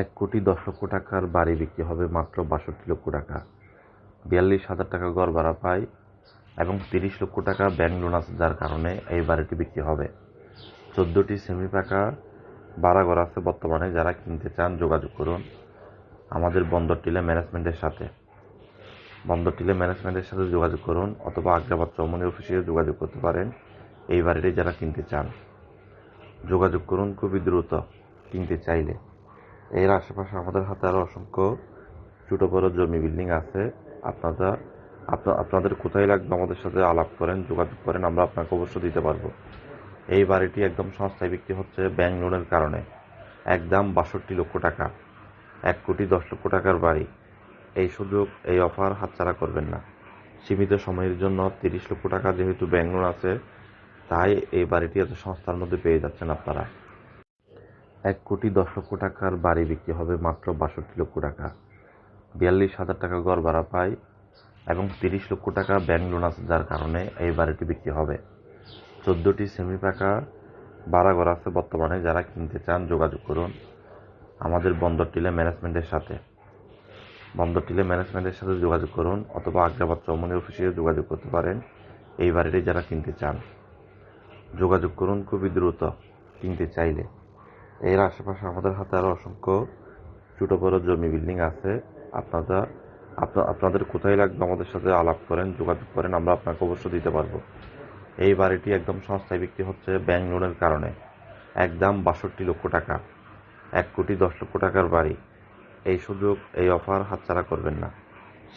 এক কোটি দশ লক্ষ টাকার বাড়ি বিক্রি হবে মাত্র বাষট্টি লক্ষ টাকা। বিয়াল্লিশ হাজার টাকা গড় ভাড়া পায় এবং তিরিশ লক্ষ টাকা ব্যাংক লোন আছে যার কারণে এই বাড়িটি বিক্রি হবে। চোদ্দোটি সেমি পাকা ভাড়া ঘর আছে বর্তমানে যারা কিনতে চান, যোগাযোগ করুন আমাদের বন্দর টিলে ম্যানেজমেন্টের সাথে। বন্দর টিলে ম্যানেজমেন্টের সাথে যোগাযোগ করুন অথবা আগ্রাবাদ চৌমনি অফিসে যোগাযোগ করতে পারেন এই বাড়িটি যারা কিনতে চান। যোগাযোগ করুন খুবই দ্রুত কিনতে চাইলে। এর আশেপাশে আমাদের হাতে আরও অসংখ্য ছোটো বড়ো জমি বিল্ডিং আছে। আপনারা, আপনা- আপনাদের কোথায় লাগবে আমাদের সাথে আলাপ করেন, যোগাযোগ করেন, আমরা আপনাকে অবশ্য দিতে পারব। এই বাড়িটি একদম সস্তায় বিক্রি হচ্ছে ব্যাংক লোনের কারণে। একদম বাষট্টি লক্ষ টাকা। এক কোটি দশ লক্ষ টাকার বাড়ি। এই সুযোগ, এই অফার হাতছাড়া করবেন না। সীমিত সময়ের জন্য তিরিশ লক্ষ টাকা যেহেতু ব্যাংক লোন আছে, তাই এই বাড়িটি এত সস্তার মধ্যে পেয়ে যাচ্ছেন আপনারা। এক কোটি দশ লক্ষ টাকার বাড়ি বিক্রি হবে মাত্র বাষট্টি লক্ষ টাকা। বিয়াল্লিশ হাজার টাকা গড় ভাড়া পায় এবং তিরিশ লক্ষ টাকা ব্যাংক লোন আছে যার কারণে এই বাড়িটি বিক্রি হবে। চোদ্দোটি সেমি পাকা ভাড়া ঘর আছে বর্তমানে যারা কিনতে চান, যোগাযোগ করুন আমাদের বন্দর টিলে ম্যানেজমেন্টের সাথে। বন্দর টিলে ম্যানেজমেন্টের সাথে যোগাযোগ করুন অথবা আগ্রাবাদ চৌমনি অফিসে যোগাযোগ করতে পারেন এই বাড়িটি যারা কিনতে চান। যোগাযোগ করুন খুবই দ্রুত কিনতে চাইলে। এর আশেপাশে আমাদের হাতে আরও অসংখ্য ছোটো বড়ো জমি বিল্ডিং আছে। আপনারা, আপনা- আপনাদের কোথায় লাগবে আমাদের সাথে আলাপ করেন, যোগাযোগ করেন, আমরা আপনাকে অবশ্য দিতে পারব। এই বাড়িটি একদম সস্তায় বিক্রি হচ্ছে ব্যাংক লোনের কারণে। একদম বাষট্টি লক্ষ টাকা। এক কোটি দশ লক্ষ টাকার বাড়ি। এই সুযোগ, এই অফার হাতছাড়া করবেন না।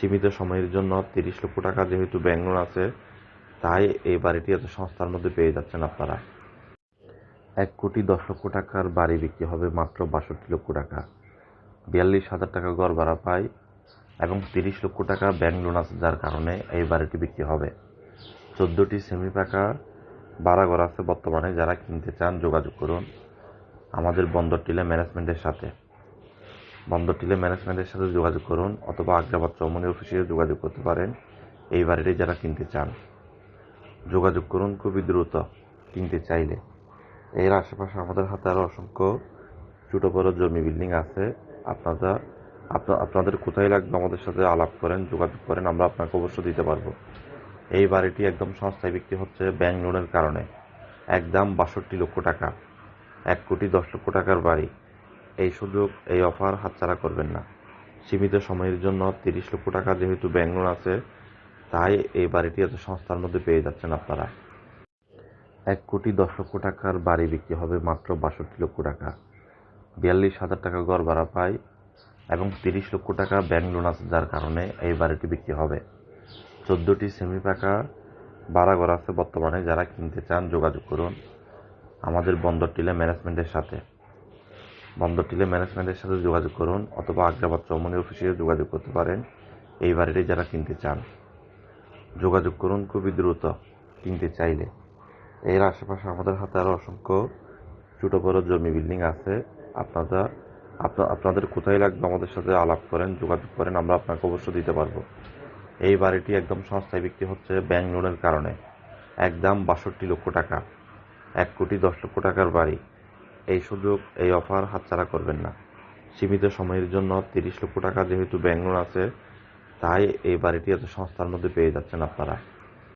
সীমিত সময়ের জন্য তিরিশ লক্ষ টাকা যেহেতু ব্যাংক লোন আছে, তাই এই বাড়িটি এত সস্তার মধ্যে পেয়ে যাচ্ছেন আপনারা। এক কোটি দশ লক্ষ টাকার বাড়ি বিক্রি হবে মাত্র বাষট্টি লক্ষ টাকা। বিয়াল্লিশ হাজার টাকা গড় ভাড়া পায় এবং তিরিশ লক্ষ টাকা ব্যাংক লোন আছে যার কারণে এই বাড়িটি বিক্রি হবে। চোদ্দোটি সেমি পাকা ভাড়া ঘর আছে বর্তমানে যারা কিনতে চান যোগাযোগ করুন আমাদের বন্দর টিলে ম্যানেজমেন্টের সাথে। বন্দর টিলে ম্যানেজমেন্টের সাথে যোগাযোগ করুন অথবা আগ্রাবাদ চৌমনি অফিসে যোগাযোগ করতে পারেন এই বাড়িটি যারা কিনতে চান। যোগাযোগ করুন খুবই দ্রুত কিনতে চাইলে। এর আশেপাশে আমাদের হাতে আরও অসংখ্য ছোটো বড়ো জমি বিল্ডিং আছে। আপনারা, আপনা- আপনাদের কোথায় লাগবে আমাদের সাথে আলাপ করেন, যোগাযোগ করেন, আমরা আপনাকে অবশ্য দিতে পারব। এই বাড়িটি একদম সস্তায় বিক্রি হচ্ছে ব্যাংক লোনের কারণে। একদম বাষট্টি লক্ষ টাকা। এক কোটি দশ লক্ষ টাকার বাড়ি। এই সুযোগ, এই অফার হাতছাড়া করবেন না। সীমিত সময়ের জন্য তিরিশ লক্ষ টাকা যেহেতু ব্যাংক লোন আছে, তাই এই বাড়িটি এত সস্তার মধ্যে পেয়ে যাচ্ছেন আপনারা। এক কোটি দশ লক্ষ টাকার বাড়ি বিক্রি হবে মাত্র বাষট্টি লক্ষ টাকা। বিয়াল্লিশ হাজার টাকা গড় ভাড়া পায় এবং তিরিশ লক্ষ টাকা ব্যাংক লোন আছে যার কারণে এই বাড়িটি বিক্রি হবে। চোদ্দোটি সেমি পাকা ভাড়া ঘর আছে বর্তমানে যারা কিনতে চান যোগাযোগ করুন আমাদের বন্দর টিলে ম্যানেজমেন্টের সাথে। বন্দর টিলে ম্যানেজমেন্টের সাথে যোগাযোগ করুন অথবা আগ্রাবাদ চৌমনি অফিসে যোগাযোগ করতে পারেন এই বাড়িটি যারা কিনতে চান। যোগাযোগ করুন খুবই দ্রুত কিনতে চাইলে। এর আশেপাশে আমাদের হাতে আরও অসংখ্য ছোটো বড়ো জমি বিল্ডিং আছে। আপনারা, আপনা- আপনাদের কোথায় লাগবে আমাদের সাথে আলাপ করেন, যোগাযোগ করেন, আমরা আপনাকে অবশ্য দিতে পারব। এই বাড়িটি একদম সস্তায় বিক্রি হচ্ছে ব্যাংক লোনের কারণে। একদম বাষট্টি লক্ষ টাকা। এক কোটি দশ লক্ষ টাকার বাড়ি। এই সুযোগ, এই অফার হাতছাড়া করবেন না। সীমিত সময়ের জন্য তিরিশ লক্ষ টাকা যেহেতু ব্যাংক লোন আছে, তাই এই বাড়িটি এত সস্তার মধ্যে পেয়ে যাচ্ছেন আপনারা।